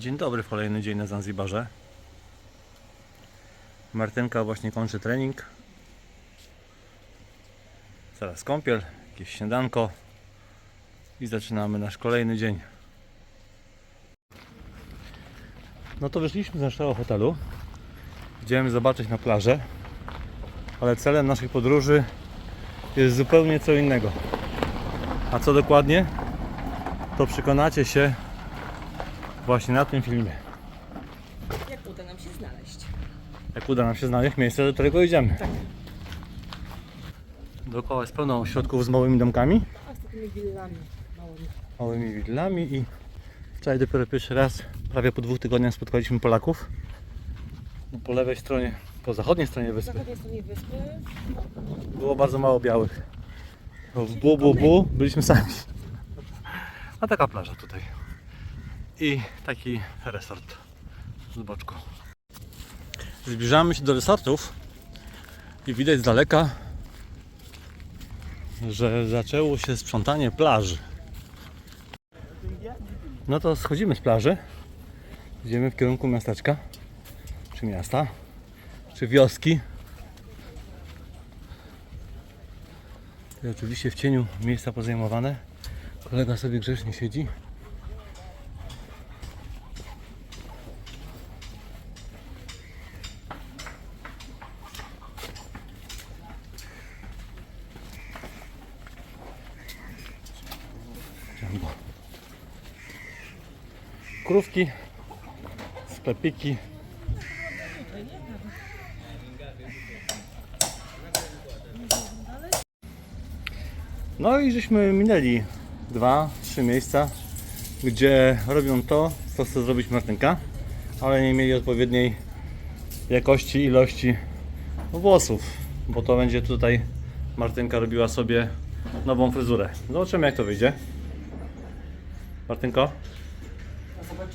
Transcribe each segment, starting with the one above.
Dzień dobry w kolejny dzień na Zanzibarze. Martynka właśnie kończy trening. Zaraz kąpiel, jakieś śniadanko i zaczynamy nasz kolejny dzień. No to wyszliśmy z naszego hotelu. Idziemy zobaczyć na plażę, ale celem naszej podróży jest zupełnie co innego. A co dokładnie? To przekonacie się właśnie na tym filmie. Jak uda nam się znaleźć? Jak uda nam się znaleźć miejsce, do którego idziemy. Dookoła jest pełno ośrodków z małymi domkami, A z takimi willami małymi. małymi willami i wczoraj dopiero pierwszy raz, prawie po dwóch tygodniach spotkaliśmy Polaków. No, Po lewej stronie, po zachodniej stronie wyspy zachodniej stronie wyspy było bardzo mało białych. Bo W bu, bu, bu byliśmy sami. A taka plaża tutaj. I taki resort z boczku. Zbliżamy się do resortów i widać z daleka, że zaczęło się sprzątanie plaży. No to schodzimy z plaży. Idziemy w kierunku miasteczka, czy miasta, czy wioski. I oczywiście w cieniu miejsca pozajmowane. Kolega sobie grzecznie siedzi. Krówki, sklepiki. No i żeśmy minęli dwa, trzy miejsca, gdzie robią to, co chce zrobić Martynka, ale nie mieli odpowiedniej jakości, ilości włosów, bo to będzie tutaj Martynka robiła sobie nową fryzurę. Zobaczymy jak to wyjdzie. Martynko?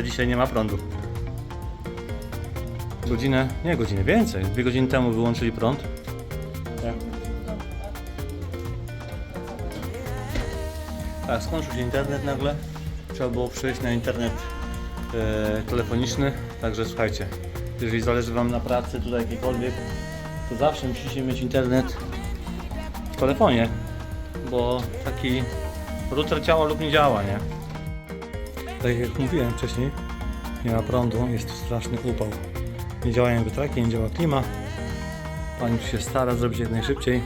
wiosce dzisiaj nie ma prądu. Godzinę, nie godzinę, więcej. Dwie godziny temu wyłączyli prąd. Tak. Tak, skończył się internet nagle. Trzeba było przejść na internet e, telefoniczny. Także słuchajcie, jeżeli zależy Wam na pracy tutaj jakiejkolwiek, to zawsze musicie mieć internet w telefonie, bo taki router działa lub nie działa, nie? Tak jak mówiłem wcześniej, nie ma prądu, jest tu straszny upał. Nie działają wiatraki, nie działa klima. Pani tu się stara zrobić jak najszybciej.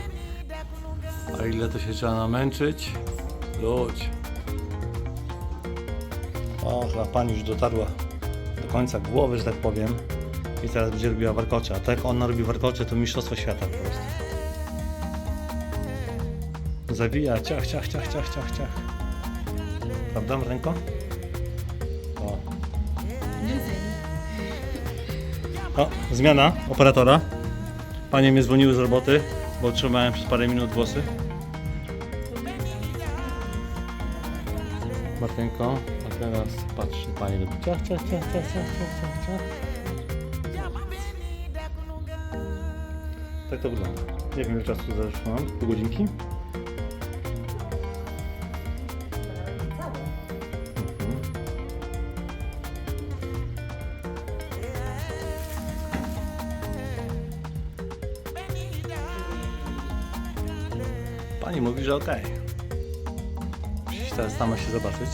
A ile to się trzeba namęczyć? Ludź. O, chyba pani już dotarła do końca głowy, że tak powiem. I teraz będzie robiła warkocze. A tak jak ona robi warkocze, to mistrzostwo świata po prostu. Zawija, ciach, ciach, ciach, ciach, ciach, ciach. Prawda, ręko? O, zmiana operatora. Panie mnie zwolniły z roboty, bo trzymałem przez parę minut włosy. Martynko, a teraz patrzy Pani robi ciach, ciach, ciach, ciach, ciach, ciach, ciach. Tak to wygląda. Nie wiem ile czasu zatrzymam. Pół godzinki? Pani mówi, że okej. Musisz teraz sama się zobaczyć.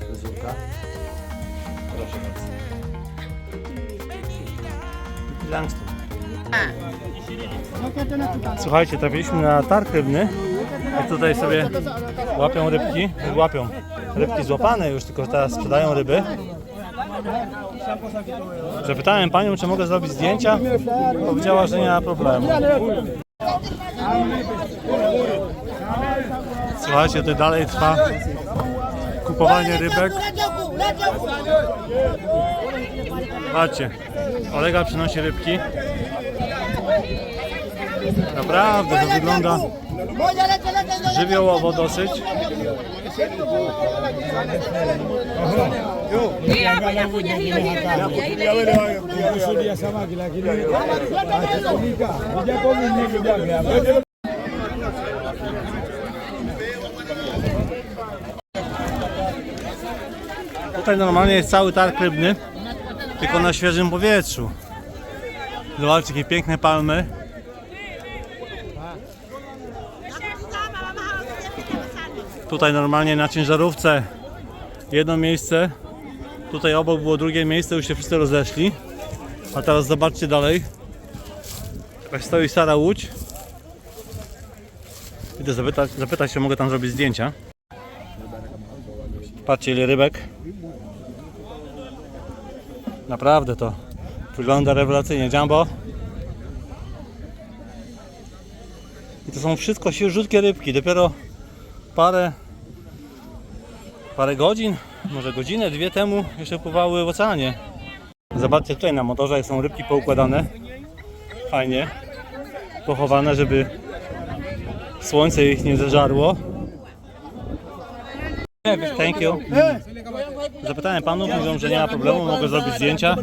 Fryzurka. Proszę bardzo. Langston. Słuchajcie, trafiliśmy na targ rybny. Jak tutaj sobie łapią rybki, łapią rybki złapane już, tylko teraz sprzedają ryby. Zapytałem panią, czy mogę zrobić zdjęcia. Powiedziała, że nie ma problemu. Słuchajcie, to dalej trwa kupowanie rybek. Patrzcie, kolega przynosi rybki. Naprawdę to wygląda żywiołowo dosyć. Kusudia samaki lakini Tutaj normalnie jest cały targ rybny, tylko na świeżym powietrzu. Zobaczcie, jakie piękne palmy. Tutaj normalnie na ciężarówce jedno miejsce, tutaj obok było drugie miejsce, już się wszyscy rozeszli. A teraz zobaczcie dalej. Stoi stara łódź. Idę zapytać, zapytać się, mogę tam zrobić zdjęcia. Patrzcie ile rybek. Naprawdę to wygląda rewelacyjnie. Jumbo. I to są wszystko świeżutkie rybki. Dopiero parę parę godzin, może godzinę, dwie temu jeszcze pływały w oceanie. Zobaczcie tutaj na motorze są rybki poukładane. Fajnie. Pochowane, żeby słońce ich nie zeżarło. Thank you. Zapytałem panów, mówią, że nie ma problemu, mogę zrobić zdjęcia.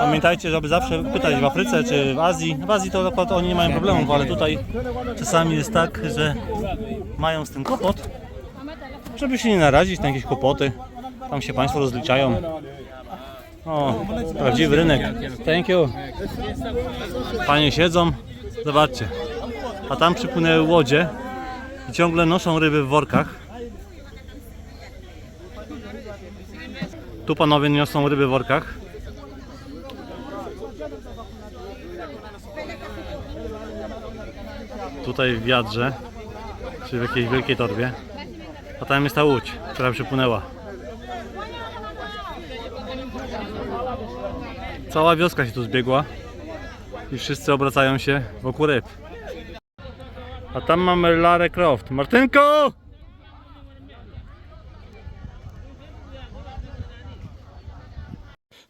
Pamiętajcie, żeby zawsze pytać w Afryce czy w Azji. W Azji to akurat oni nie mają problemu, ale tutaj czasami jest tak, że mają z tym kłopot, żeby się nie narazić na jakieś kłopoty. Tam się państwo rozliczają. O, prawdziwy rynek. Thank you. Panie siedzą, zobaczcie. A tam przypłynęły łodzie i ciągle noszą ryby w workach. Tu panowie niosą ryby w workach. Tutaj w wiadrze, czy w jakiejś wielkiej torbie. A tam jest ta łódź, która przypłynęła. Cała wioska się tu zbiegła i wszyscy obracają się wokół ryb. A tam mamy Larę Croft. Martynko!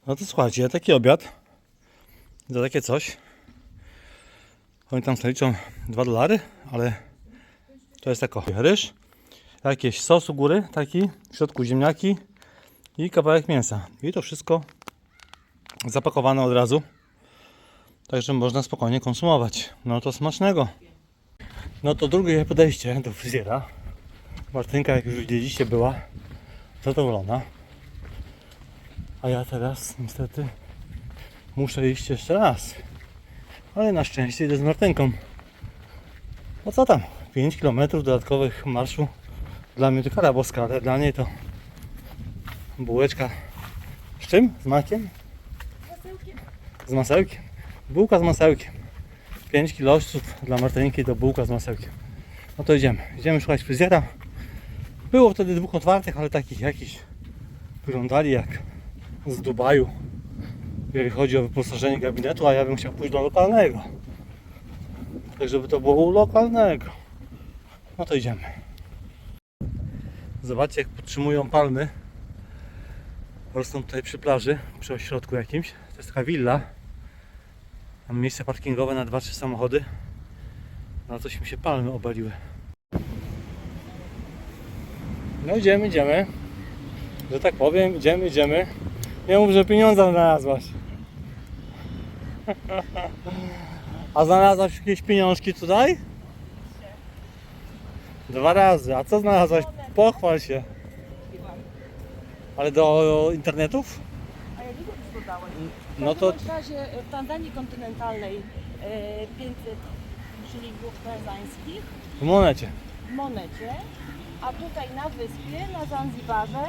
No to słuchajcie, taki obiad za takie coś. Oni tam liczą 2 dolary, ale to jest tako. Ryż, jakieś sos u góry, taki, w środku ziemniaki i kawałek mięsa. I to wszystko zapakowane od razu. Także można spokojnie konsumować. No to smacznego. No to drugie podejście do fryzjera. Martynka, jak już widzieliście, była zadowolona. A ja teraz niestety muszę iść jeszcze raz. Ale na szczęście idę z Martynką. No co tam? 5 km dodatkowych marszu. Dla mnie to kara boska, ale dla niej to bułeczka z czym? Z makiem? Z masełkiem. Bułka z masełkiem. 5 kilowców dla Martynki to bułka z masełkiem. No to idziemy. Idziemy szukać fryzjera. Było wtedy dwóch otwartych, ale takich jakiś wyglądali jak z Dubaju. Jeżeli chodzi o wyposażenie gabinetu, a ja bym chciał pójść do lokalnego. Tak, żeby to było u lokalnego. No to idziemy. Zobaczcie, jak podtrzymują palmy. Rosną tutaj przy plaży, przy ośrodku jakimś. To jest taka willa. Mam miejsce parkingowe na 2-3 samochody. Na coś mi się palmy obaliły. No idziemy, idziemy. Że tak powiem, idziemy, idziemy. Nie mów, że pieniądze znalazłaś. A znalazłaś jakieś pieniążki tutaj? Dwa razy. A co znalazłaś? Pochwal się. Ale do internetów? A ja nie wiem, co dodałeś. No W to każdym razie w Tanzanii kontynentalnej e, 500 szylingów tanzańskich w monecie. w monecie, a tutaj na wyspie, na Zanzibarze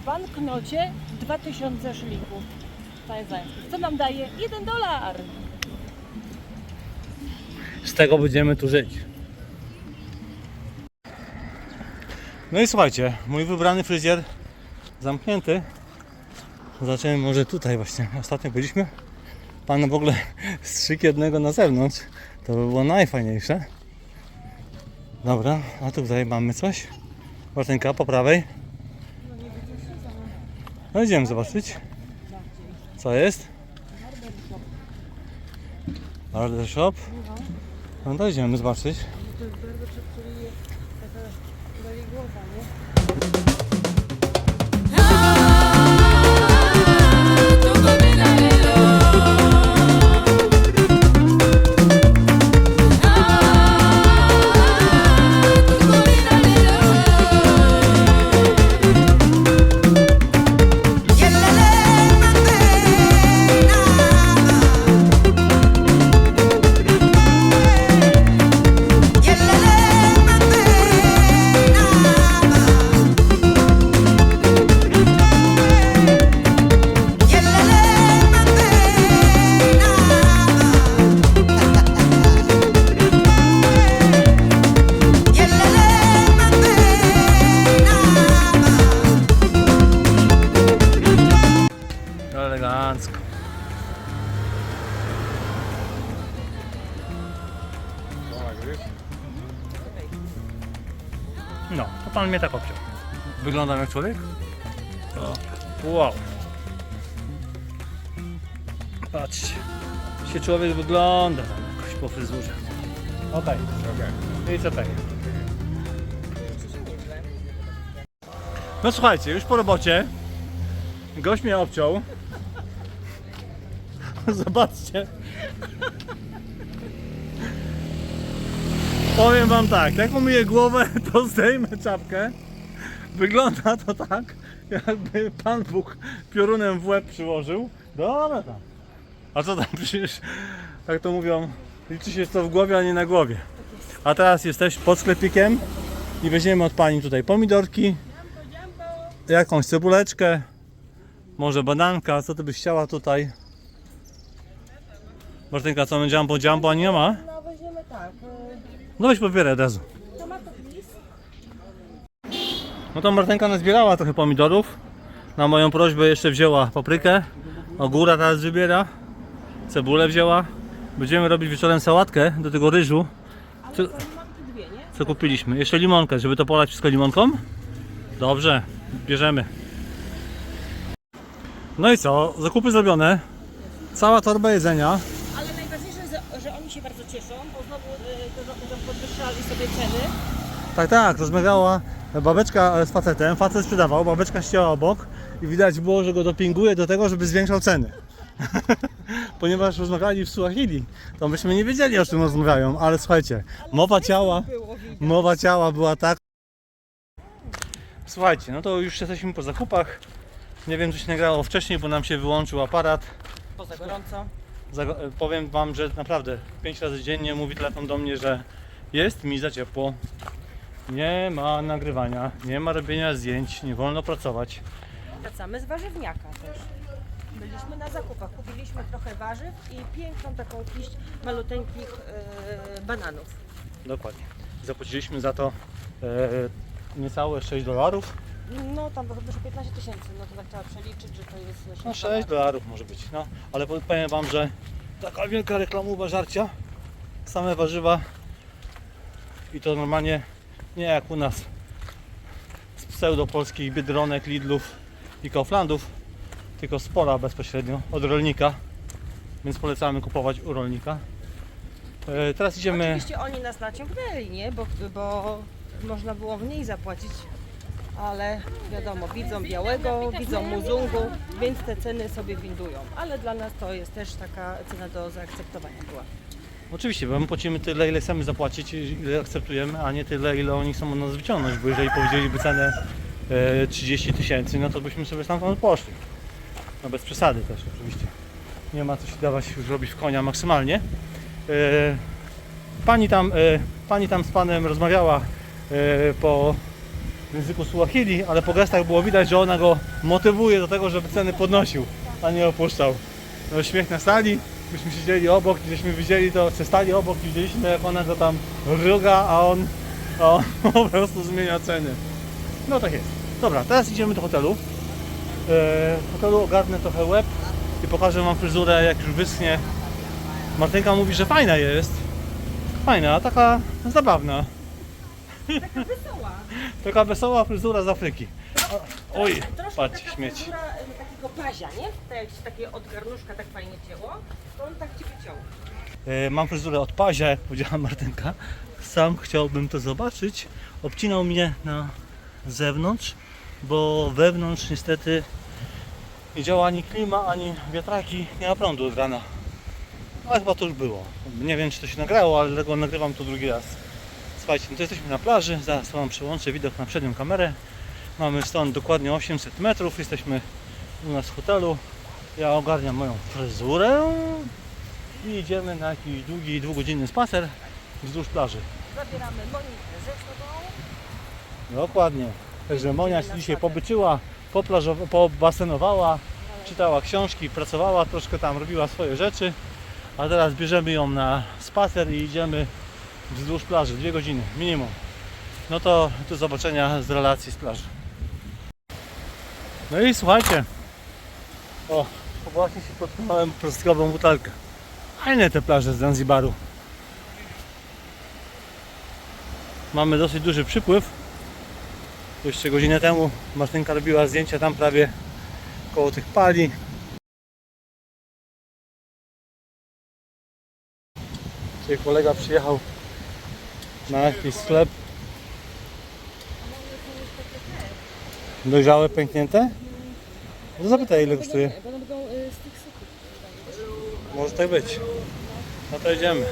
w banknocie 2000 szylingów tanzańskich. Co nam daje? 1 dolar. Z tego będziemy tu żyć. No i słuchajcie, mój wybrany fryzjer zamknięty. Zobaczymy może tutaj właśnie. Ostatnio byliśmy. Pan w ogóle strzyk jednego na zewnątrz. To by było najfajniejsze. Dobra, a tutaj mamy coś. Martynka po prawej. No idziemy zobaczyć. Co jest? Barber shop. No to idziemy zobaczyć. No, to pan mnie tak obciął. Wyglądam jak człowiek? Wow. Patrzcie. Się człowiek wygląda tam jakoś po fryzurze. Okej. Okay. I co tak? No słuchajcie, już po robocie. Gość mnie obciął. Zobaczcie. Powiem wam tak, jak umyję głowę, to zdejmę czapkę. Wygląda to tak, jakby Pan Bóg piorunem w łeb przyłożył. Dobra tam. A co tam przecież, jak to mówią, liczy się co w głowie, a nie na głowie. A teraz jesteś pod sklepikiem i weźmiemy od Pani tutaj pomidorki, jakąś cebuleczkę, może bananka, co ty byś chciała tutaj? Martynka, co my jumbo jumbo, nie ma? No weźmiemy tak. No weź popierę od razu. No to Martynka nazbierała trochę pomidorów. Na moją prośbę jeszcze wzięła paprykę. Ogóra teraz wybiera. Cebulę wzięła. Będziemy robić wieczorem sałatkę do tego ryżu, Co- co kupiliśmy. Jeszcze limonkę, żeby to polać wszystko limonką. Dobrze, bierzemy. No i co? Zakupy zrobione. Cała torba jedzenia. Ale najważniejsze, że, że oni się bardzo cieszą, bo znowu y, to, że podwyższali sobie ceny. Tak, tak, rozmawiała babeczka z facetem, facet sprzedawał, babeczka ścięła obok i widać było, że go dopinguje do tego, żeby zwiększał ceny. Ponieważ rozmawiali w Suahili, to myśmy nie wiedzieli o czym rozmawiają, ale słuchajcie, mowa ciała, mowa ciała była tak. Słuchajcie, no to już jesteśmy po zakupach. Nie wiem, czy się nagrało wcześniej, bo nam się wyłączył aparat. Poza gorąco. Powiem Wam, że naprawdę 5 razy dziennie mówi telefon do mnie, że jest mi za ciepło. Nie ma nagrywania, nie ma robienia zdjęć, nie wolno pracować. Wracamy z warzywniaka też. Byliśmy na zakupach, kupiliśmy trochę warzyw i piękną taką kiść maluteńkich e, bananów. Dokładnie. Zapłaciliśmy za to e, niecałe 6 dolarów. No tam chyba że 15 tysięcy, no to tak trzeba przeliczyć, że to jest 6 No 6 dolarów może być, no. Ale po- powiem Wam, że taka wielka reklamowa żarcia, same warzywa i to normalnie nie jak u nas z pseudo-polskich Biedronek, Lidlów i Kauflandów, tylko z pola bezpośrednio od rolnika, więc polecamy kupować u rolnika. E, teraz idziemy, Oczywiście oni nas naciągnęli, nie? Bo, bo można było mniej zapłacić ale wiadomo, widzą białego, widzą muzungu, więc te ceny sobie windują. Ale dla nas to jest też taka cena do zaakceptowania była. Oczywiście, bo my płacimy tyle, ile chcemy zapłacić, ile akceptujemy, a nie tyle, ile oni chcą od nas wyciągnąć, bo jeżeli powiedzieliby cenę e, 30 tysięcy, no to byśmy sobie stamtąd poszli. No bez przesady też oczywiście. Nie ma co się dawać już robić w konia maksymalnie. E, pani, tam, e, pani tam z panem rozmawiała e, po języku Suahili, ale po gestach było widać, że ona go motywuje do tego, żeby ceny podnosił, a nie opuszczał. No, śmiech na sali, myśmy siedzieli obok, gdzieśmy widzieli to, czy stali obok i widzieliśmy jak ona go tam ruga, a on, a on po prostu zmienia ceny. No tak jest. Dobra, teraz idziemy do hotelu. E, w hotelu ogarnę trochę łeb i pokażę wam fryzurę jak już wyschnie. Martynka mówi, że fajna jest. Fajna, taka zabawna. Taka wesoła. Taka wesoła fryzura z Afryki. Oj, patrzcie, śmieć. fryzura e, takiego pazia, nie? Tak jak się takie od garnuszka tak fajnie cięło, to on tak ci wyciął. E, Mam fryzurę od pazia, jak powiedziała Martynka. Sam chciałbym to zobaczyć. Obcinał mnie na zewnątrz, bo wewnątrz niestety nie działa ani klima, ani wiatraki, nie ma prądu od rana. Ale chyba to już było. Nie wiem, czy to się nagrało, ale dlatego nagrywam to drugi raz. Słuchajcie, no to jesteśmy na plaży, zaraz Wam przełączę widok na przednią kamerę. Mamy stąd dokładnie 800 metrów, jesteśmy u nas w hotelu. Ja ogarniam moją fryzurę i idziemy na jakiś długi, dwugodzinny spacer wzdłuż plaży. Zabieramy Monikę ze sobą. Dokładnie. Także Monia się dzisiaj pobyczyła, poplażowa- pobasenowała, czytała książki, pracowała troszkę tam, robiła swoje rzeczy. A teraz bierzemy ją na spacer i idziemy wzdłuż plaży. Dwie godziny minimum. No to do zobaczenia z relacji z plaży. No i słuchajcie. O, właśnie się potknąłem plastikową butelkę. Fajne te plaże z Zanzibaru. Mamy dosyć duży przypływ. Jeszcze godzinę temu Martynka robiła zdjęcia tam prawie koło tych pali. Dzisiaj kolega przyjechał na jakiś sklep. Dojrzałe, pęknięte? No zapytaj ile kosztuje. Bo one będą y, z tych sypów. Może tak być. No to idziemy.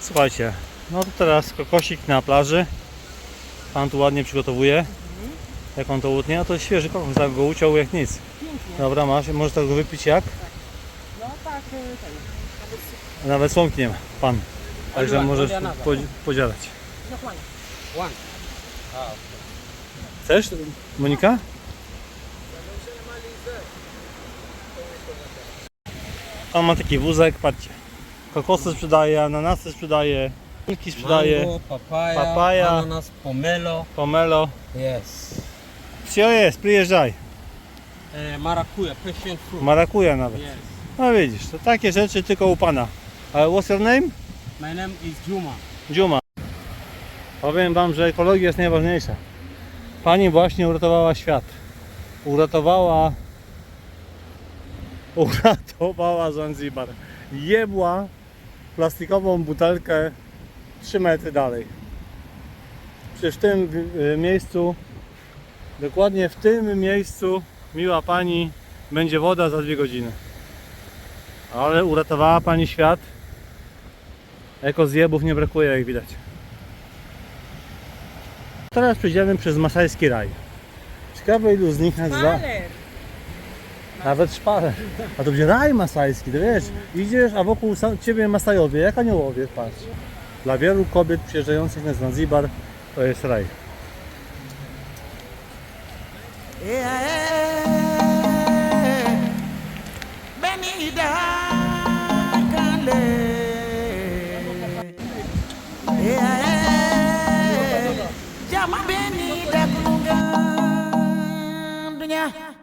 Słuchajcie, no to teraz kokosik na plaży. Pan tu ładnie przygotowuje. Jak on to utnie, a to świeży kokos, tak go uciął jak nic. Dobra, masz, możesz tego wypić jak? No tak, y, ten. Nawet słomki nie ma, pan. Także możesz podzi- podzielać. Dokładnie. Chcesz, Monika? On ma taki wózek, patrzcie. Kokosy sprzedaje, ananasy sprzedaje, milki sprzedaje, Mango, papaya, Papaya. ananas, pomelo, pomelo. yes. Wszystko jest, przyjeżdżaj. Eh, maracuja, passion fruit. Marakuja nawet. yes. No widzisz, to takie rzeczy tylko u pana. Ale what's your name? My name is Juma. Dziuma. Powiem Wam, że ekologia jest najważniejsza. Pani właśnie uratowała świat. Uratowała. Uratowała Zanzibar. Jebła plastikową butelkę 3 metry dalej. Przecież w tym y, miejscu, dokładnie w tym miejscu, miła Pani, będzie woda za dwie godziny. Ale uratowała Pani świat. Eko zjebów nie brakuje, jak widać. Teraz przejdziemy przez Masajski Raj. Ciekawe ilu z nich nazywa... Ale Nawet szpaler. A to będzie raj masajski, to wiesz, idziesz, a wokół ciebie Masajowie, jak aniołowie, patrz. Dla wielu kobiet przyjeżdżających na Zanzibar to jest raj. Yeah.